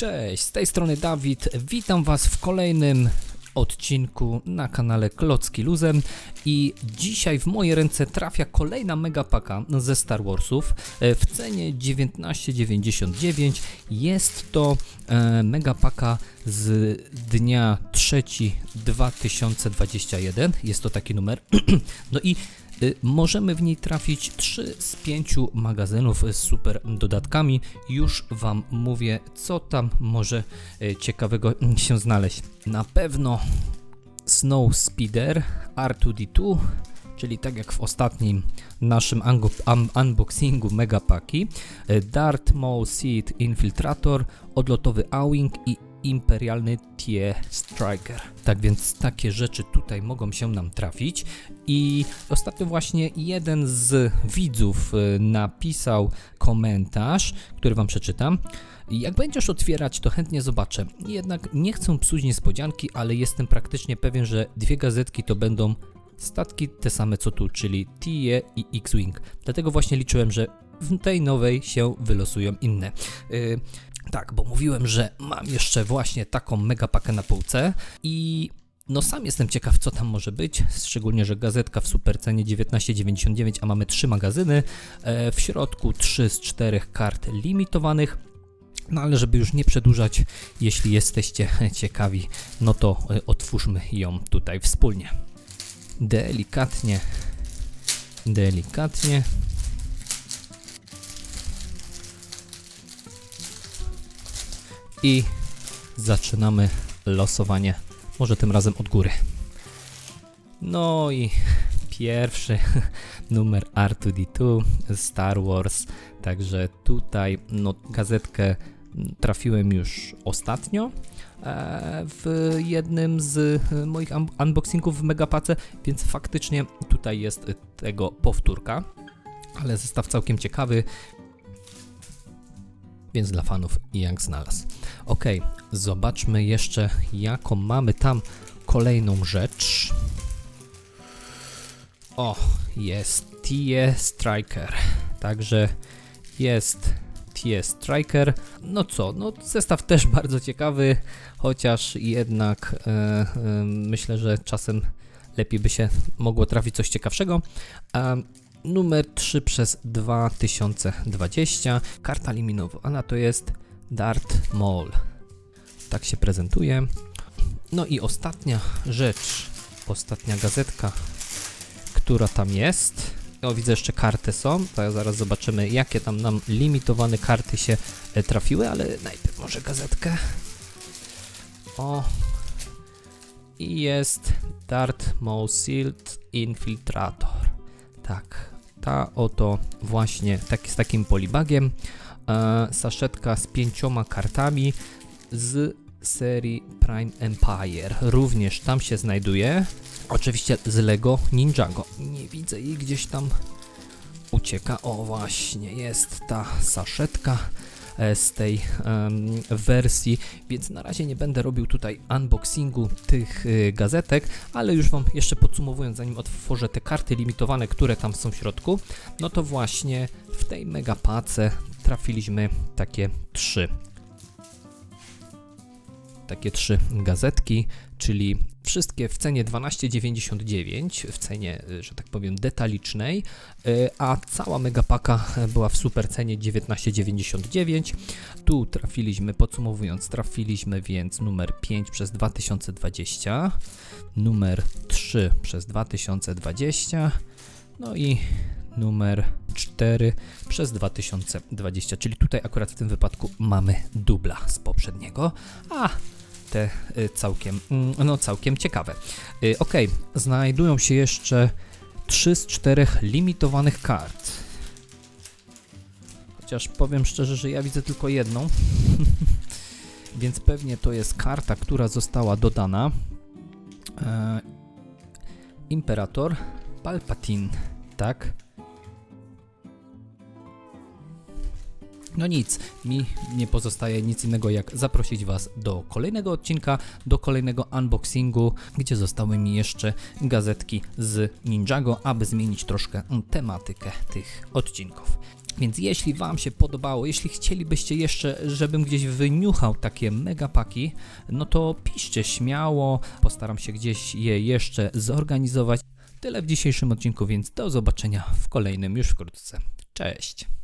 Cześć, z tej strony Dawid. Witam Was w kolejnym odcinku na kanale Klocki Luzem i dzisiaj w moje ręce trafia kolejna megapaka ze Star Warsów e, w cenie 19,99. Jest to e, megapaka z dnia 3 2021. Jest to taki numer. no i Możemy w niej trafić 3 z 5 magazynów z super dodatkami. Już Wam mówię, co tam może y, ciekawego się znaleźć. Na pewno Snow Speeder R2D2, czyli tak jak w ostatnim naszym unboxingu Megapaki, y, Dart Maul Seed Infiltrator, odlotowy A-Wing i imperialny TIE Striker. Tak więc takie rzeczy tutaj mogą się nam trafić i ostatnio właśnie jeden z widzów y, napisał komentarz, który wam przeczytam. Jak będziesz otwierać, to chętnie zobaczę. Jednak nie chcę psuć niespodzianki, ale jestem praktycznie pewien, że dwie gazetki to będą statki te same co tu, czyli TIE i X-Wing. Dlatego właśnie liczyłem, że w tej nowej się wylosują inne. Yy, tak, bo mówiłem, że mam jeszcze właśnie taką megapakę na półce i no sam jestem ciekaw, co tam może być, szczególnie, że gazetka w supercenie 19,99, a mamy trzy magazyny, e, w środku 3 z 4 kart limitowanych, no ale żeby już nie przedłużać, jeśli jesteście ciekawi, no to e, otwórzmy ją tutaj wspólnie. Delikatnie, delikatnie. I zaczynamy losowanie, może tym razem od góry. No i pierwszy numer R2D2 Star Wars. Także tutaj no, gazetkę trafiłem już ostatnio e, w jednym z moich un- unboxingów w Megapace, więc faktycznie tutaj jest tego powtórka, ale zestaw całkiem ciekawy, więc dla fanów jak znalazł. Ok, zobaczmy jeszcze jaką mamy tam kolejną rzecz. O, jest TIE Striker. Także jest TIE Striker. No co, no zestaw też bardzo ciekawy, chociaż jednak e, e, myślę, że czasem lepiej by się mogło trafić coś ciekawszego. A numer 3 przez 2020. Karta limitowana to jest Dart Maul. Tak się prezentuje. No i ostatnia rzecz, ostatnia gazetka, która tam jest. O, widzę jeszcze karty są, to zaraz zobaczymy jakie tam nam limitowane karty się e, trafiły, ale najpierw może gazetkę. O, i jest Dart Maul Sealed Infiltrator. Tak, ta oto właśnie tak, z takim polibagiem. E, saszetka z pięcioma kartami z serii Prime Empire. Również tam się znajduje. Oczywiście z Lego Ninjago. Nie widzę jej gdzieś tam ucieka. O właśnie, jest ta saszetka z tej wersji, więc na razie nie będę robił tutaj unboxingu tych y, gazetek, ale już Wam jeszcze podsumowując, zanim otworzę te karty limitowane, które tam są w środku, no to właśnie w tej megapace trafiliśmy takie trzy. Takie trzy gazetki, czyli wszystkie w cenie 12,99, w cenie, y, że tak powiem, detalicznej, y, a cała megapaka była w super cenie 19,99. Tu trafiliśmy, podsumowując, trafiliśmy więc numer 5 przez 2020, numer 3 przez 2020, no i numer 4 przez 2020, czyli tutaj akurat w tym wypadku mamy dubla z poprzedniego, a te y, całkiem, mm, no całkiem ciekawe. Y, Ok, znajdują się jeszcze 3 z 4 limitowanych kart. Chociaż powiem szczerze, że ja widzę tylko jedną, więc pewnie to jest karta, która została dodana. E, Imperator Palpatine, tak? No nic, mi nie pozostaje nic innego jak zaprosić Was do kolejnego odcinka, do kolejnego unboxingu, gdzie zostały mi jeszcze gazetki z Ninjago, aby zmienić troszkę tematykę tych odcinków. Więc jeśli Wam się podobało, jeśli chcielibyście jeszcze, żebym gdzieś wyniuchał takie megapaki, no to piszcie śmiało, postaram się gdzieś je jeszcze zorganizować. Tyle w dzisiejszym odcinku, więc do zobaczenia w kolejnym już wkrótce. Cześć!